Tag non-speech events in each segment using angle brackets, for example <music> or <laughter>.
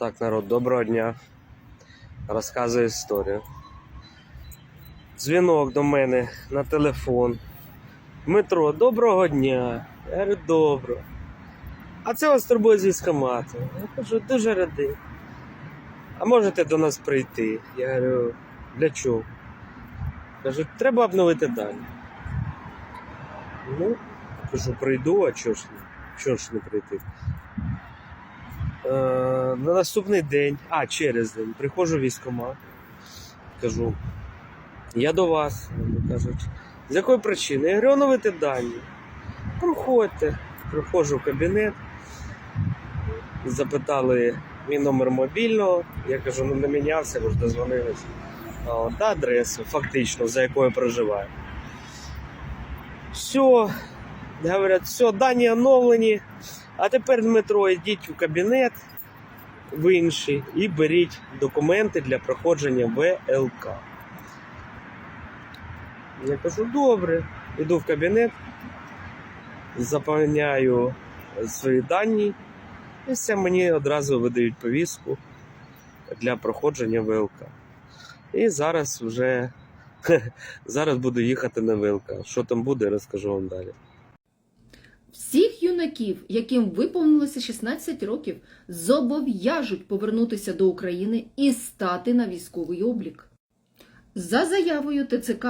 Так, народ, доброго дня. Розказую історію. Дзвінок до мене на телефон. Дмитро, доброго дня. Я говорю, доброго. А це вас турбує з. Я кажу, дуже радий. А можете до нас прийти? Я говорю, для чого? Кажуть, треба обновити дані. Ну, кажу, прийду, а чого ж? Чого ж не прийти? Е, на наступний день, а через день, приходжу в кажу, я до вас. Вони кажуть, з якої причини? Я говорю, оновити дані. Проходьте. Приходжу в кабінет, запитали мій номер мобільного. Я кажу, ну не мінявся, ви ж дозвонились. Та адресу, фактично, за якою проживаю. Все, говорять, все, дані оновлені. А тепер, Дмитро, йдіть в кабінет в інший і беріть документи для проходження ВЛК. Я кажу, добре, йду в кабінет, заповняю свої дані, і все мені одразу видають повістку для проходження ВЛК. І зараз вже <laughs> зараз буду їхати на ВЛК. Що там буде, розкажу вам далі. Юнаків, яким виповнилося 16 років, зобов'яжуть повернутися до України і стати на військовий облік. За заявою ТЦК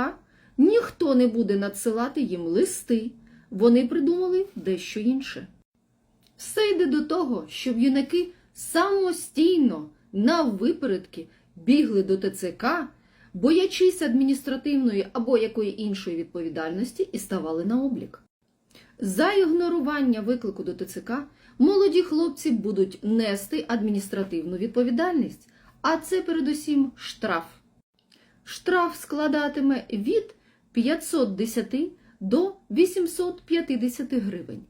ніхто не буде надсилати їм листи, вони придумали дещо інше. Все йде до того, щоб юнаки самостійно на випередки бігли до ТЦК, боячись адміністративної або якої іншої відповідальності і ставали на облік. За ігнорування виклику до ТЦК молоді хлопці будуть нести адміністративну відповідальність, а це передусім штраф. Штраф складатиме від 510 до 850 гривень.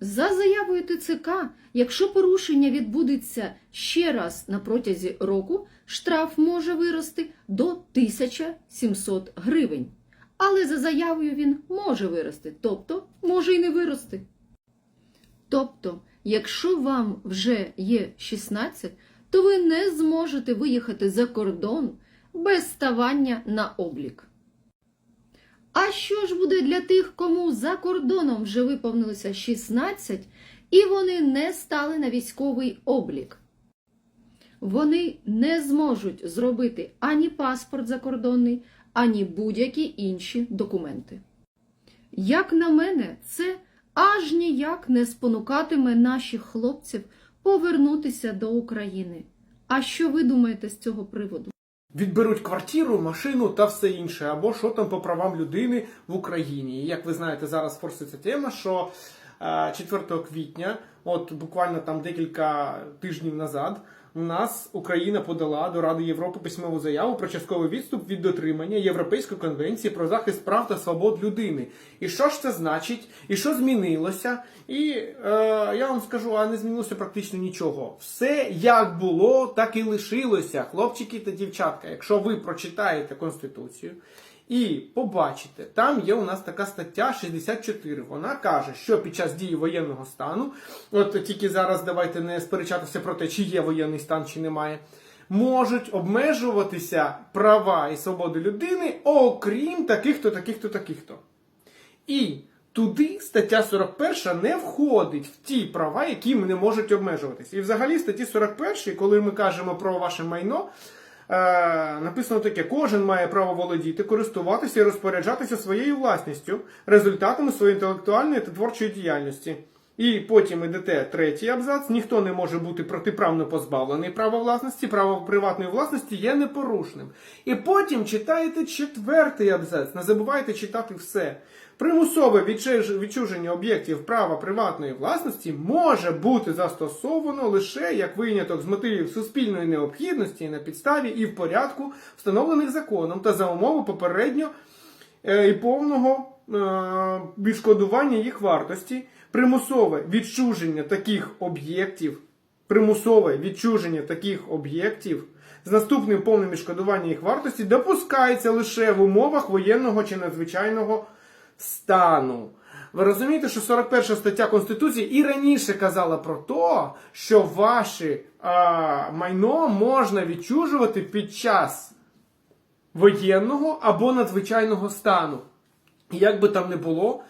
За заявою ТЦК, якщо порушення відбудеться ще раз на протязі року, штраф може вирости до 1700 гривень. Але за заявою він може вирости, тобто може і не вирости. Тобто, якщо вам вже є 16, то ви не зможете виїхати за кордон без ставання на облік. А що ж буде для тих, кому за кордоном вже виповнилося 16, і вони не стали на військовий облік? Вони не зможуть зробити ані паспорт закордонний, ані будь-які інші документи. Як на мене, це аж ніяк не спонукатиме наших хлопців повернутися до України. А що ви думаєте з цього приводу? Відберуть квартиру, машину та все інше, або що там по правам людини в Україні. І як ви знаєте, зараз форситься тема, що е, 4 квітня, от буквально там декілька тижнів назад, нас Україна подала до Ради Європи письмову заяву про частковий відступ від дотримання Європейської конвенції про захист прав та свобод людини. І що ж це значить? І що змінилося? І е, я вам скажу, а не змінилося практично нічого. Все як було, так і лишилося, хлопчики та дівчатка. Якщо ви прочитаєте Конституцію і побачите, там є у нас така стаття 64. Вона каже, що під час дії воєнного стану, от тільки зараз давайте не сперечатися про те, чи є воєнний стан, чи немає. Можуть обмежуватися права і свободи людини, окрім таких-то, таких-то, таких-то. І туди стаття 41 не входить в ті права, які не можуть обмежуватися. І взагалі в статті 41, коли ми кажемо про ваше майно, написано таке: кожен має право володіти, користуватися і розпоряджатися своєю власністю, результатами своєї інтелектуальної та творчої діяльності. І потім ідете третій абзац. Ніхто не може бути протиправно позбавлений права власності, право приватної власності є непорушним. І потім читаєте четвертий абзац. Не забувайте читати все. Примусове відчуження об'єктів права приватної власності може бути застосовано лише як виняток з мотивів суспільної необхідності на підставі і в порядку, встановлених законом та за умови попередньо е, і повного е, відшкодування їх вартості, примусове відчуження таких об'єктів, примусове відчуження таких об'єктів з наступним повним відшкодуванням їх вартості допускається лише в умовах воєнного чи надзвичайного стану. Ви розумієте, що 41 стаття Конституції і раніше казала про те, що ваше а, майно можна відчужувати під час воєнного або надзвичайного стану. І Як би там не було,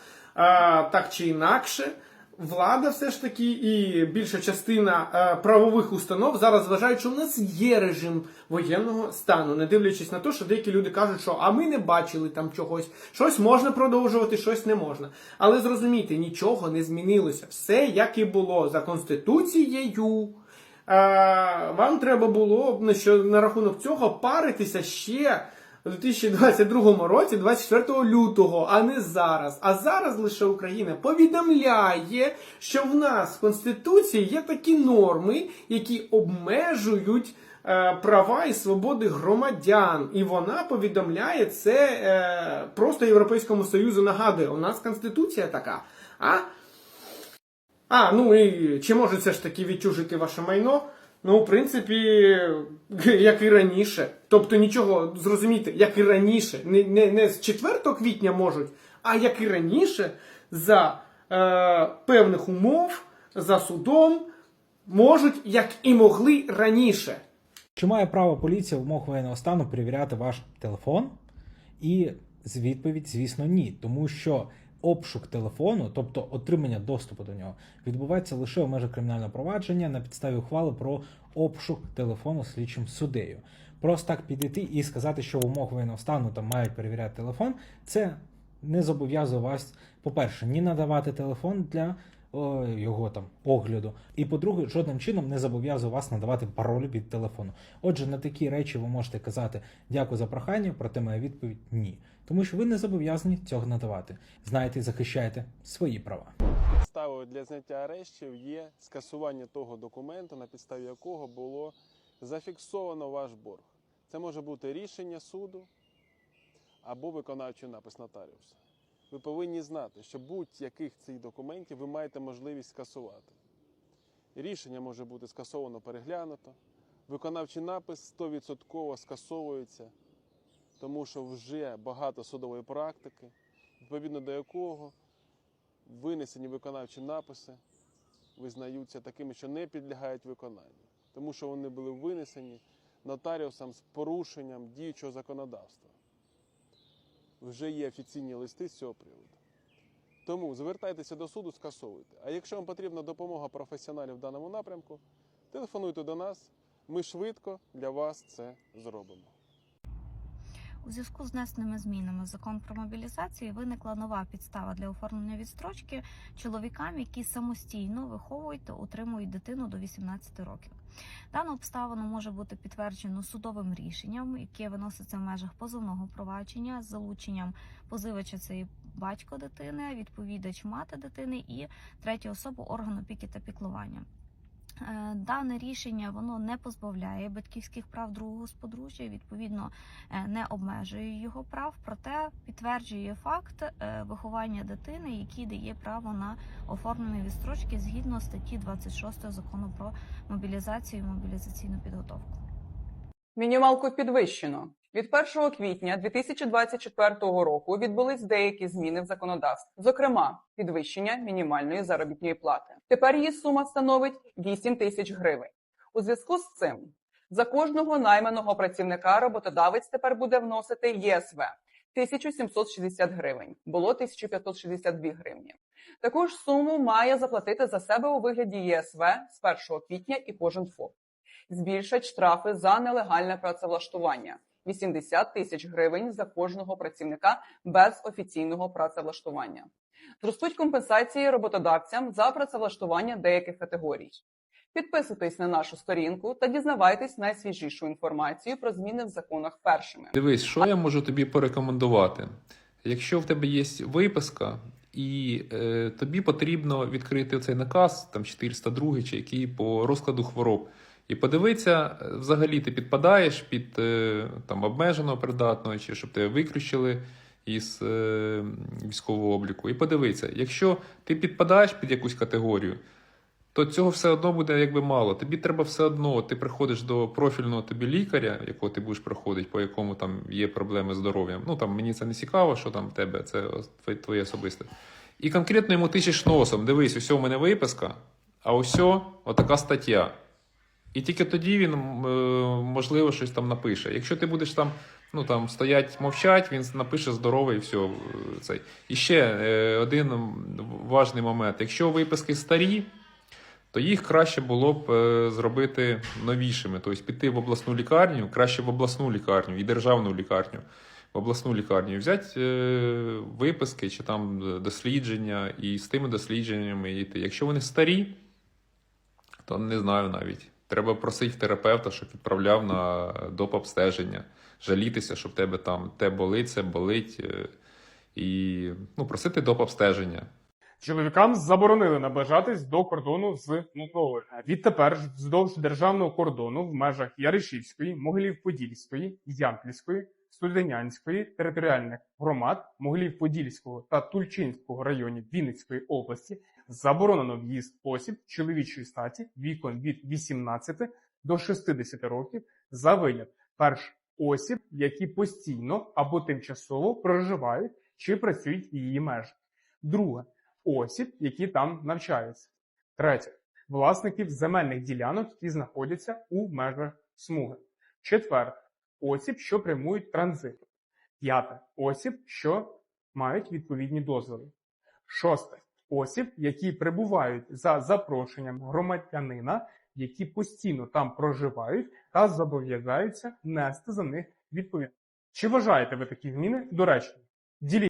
так чи інакше, влада все ж таки і більша частина а, правових установ зараз вважають, що в нас є режим воєнного стану, не дивлячись на те, що деякі люди кажуть, що а ми не бачили там чогось, щось можна продовжувати, щось не можна. Але зрозумійте, нічого не змінилося. Все як і було за конституцією. А, вам треба було на, що, на рахунок цього паритися ще у 2022 році, 24 лютого, а не зараз. А зараз лише Україна повідомляє, що в нас в Конституції є такі норми, які обмежують е, права і свободи громадян. І вона повідомляє це е, просто Європейському Союзу. Нагадує, у нас Конституція така. А а, ну і чи можуть все ж таки відчужити ваше майно? Ну, в принципі, <laughs> як і раніше. Тобто нічого, зрозумійте, як і раніше. Не, не, не з 4 квітня можуть, а як і раніше, за е, певних умов, за судом, можуть, як і могли раніше. Чи має право поліція в умовах воєнного стану перевіряти ваш телефон? І з відповідь, звісно, ні, тому що обшук телефону, тобто отримання доступу до нього, відбувається лише у межах кримінального провадження на підставі ухвали про обшук телефону слідчим суддею. Просто так підійти і сказати, що в умовах воєнного стану там мають перевіряти телефон, це не зобов'язує вас, по-перше, ні надавати телефон для о, його там огляду. І по-друге, жодним чином не зобов'язує вас надавати пароль від телефону. Отже, на такі речі ви можете казати дякую за прохання, проте моя відповідь ні. Тому що ви не зобов'язані цього надавати. Знаєте і захищаєте свої права. Підставою для зняття арештів є скасування того документу, на підставі якого було зафіксовано ваш борг. Це може бути рішення суду або виконавчий напис нотаріуса. Ви повинні знати, що будь-яких цих документів ви маєте можливість скасувати. Рішення може бути скасовано переглянуто, виконавчий напис 100% скасовується, тому що вже багато судової практики, відповідно до якого винесені виконавчі написи визнаються такими, що не підлягають виконанню, тому що вони були винесені нотаріусом з порушенням діючого законодавства. Вже є офіційні листи з цього приводу. Тому звертайтеся до суду, скасовуйте. А якщо вам потрібна допомога професіоналів в даному напрямку, телефонуйте до нас, ми швидко для вас це зробимо. У зв'язку з внесеними змінами закон про мобілізацію виникла нова підстава для оформлення відстрочки чоловікам, які самостійно виховують та утримують дитину до 18 років. Дану обставину може бути підтверджено судовим рішенням, яке виноситься в межах позовного провадження з залученням позивача це батько дитини, відповідач мати дитини і третя особа органу опіки та піклування. Е, Дане рішення воно не позбавляє батьківських прав другого сподружжя, і, відповідно е, не обмежує його прав, проте підтверджує факт е, виховання дитини, який дає право на оформлення відстрочки згідно статті 26 закону про мобілізацію і мобілізаційну підготовку. Мінімалку підвищено. Від 1 квітня 2024 року відбулись деякі зміни в законодавстві, зокрема, підвищення мінімальної заробітної плати. Тепер її сума становить 8 тисяч гривень. У зв'язку з цим за кожного найманого працівника роботодавець тепер буде вносити ЄСВ 1760 гривень. Було 1562 гривні. Таку ж суму має заплатити за себе у вигляді ЄСВ з 1 квітня і кожен ФОП. Збільшать штрафи за нелегальне працевлаштування 80 тисяч гривень за кожного працівника без офіційного працевлаштування. Зростуть компенсації роботодавцям за працевлаштування деяких категорій. Підписуйтесь на нашу сторінку та дізнавайтесь найсвіжішу інформацію про зміни в законах першими. Дивись, що я можу тобі порекомендувати. Якщо в тебе є виписка, і е, тобі потрібно відкрити цей наказ, там 402 чи який по розкладу хвороб, і подивитися, взагалі ти підпадаєш під е, там обмеженого придатного, чи щоб тебе виключили із е, військового обліку. І подивитися, якщо ти підпадаєш під якусь категорію, то цього все одно буде якби мало. Тобі треба все одно, ти приходиш до профільного тобі лікаря, якого ти будеш проходити, по якому там є проблеми з здоров'ям. Ну там мені це не цікаво, що там в тебе, це твоє- особисте. І конкретно йому тичеш носом. Дивись, ось у мене виписка, а ось отака стаття. І тільки тоді він, е, можливо, щось там напише. Якщо ти будеш там, ну, там стоять, мовчать, він напише здоровий і все. Цей. І ще е, один важний момент. Якщо виписки старі, то їх краще було б е, зробити новішими. Тобто піти в обласну лікарню, краще в обласну лікарню і державну лікарню. В обласну лікарню взяти виписки чи там дослідження, і з тими дослідженнями йти. Якщо вони старі, то не знаю навіть. Треба просити терапевта, щоб відправляв на доп. обстеження, жалітися, щоб тебе там те болить, це болить. е, І ну, просити доп. обстеження. Чоловікам заборонили наближатись до кордону з Молдовою. Відтепер вздовж державного кордону в межах Яришівської, Могилів-Подільської, Ямпільської, Студенянської територіальних громад Могилів-Подільського та Тульчинського районів Вінницької області заборонено в'їзд осіб чоловічої статі віком від 18 до 60 років за винят перш осіб, які постійно або тимчасово проживають чи працюють в її межах. Друге осіб, які там навчаються. Третє власників земельних ділянок, які знаходяться у межах смуги. Четверте осіб, що прямують транзит. П'яте осіб, що мають відповідні дозволи. Шосте осіб, які прибувають за запрошенням громадянина, які постійно там проживають та зобов'язаються нести за них відповідальність. Чи вважаєте ви такі зміни доречними? Діліть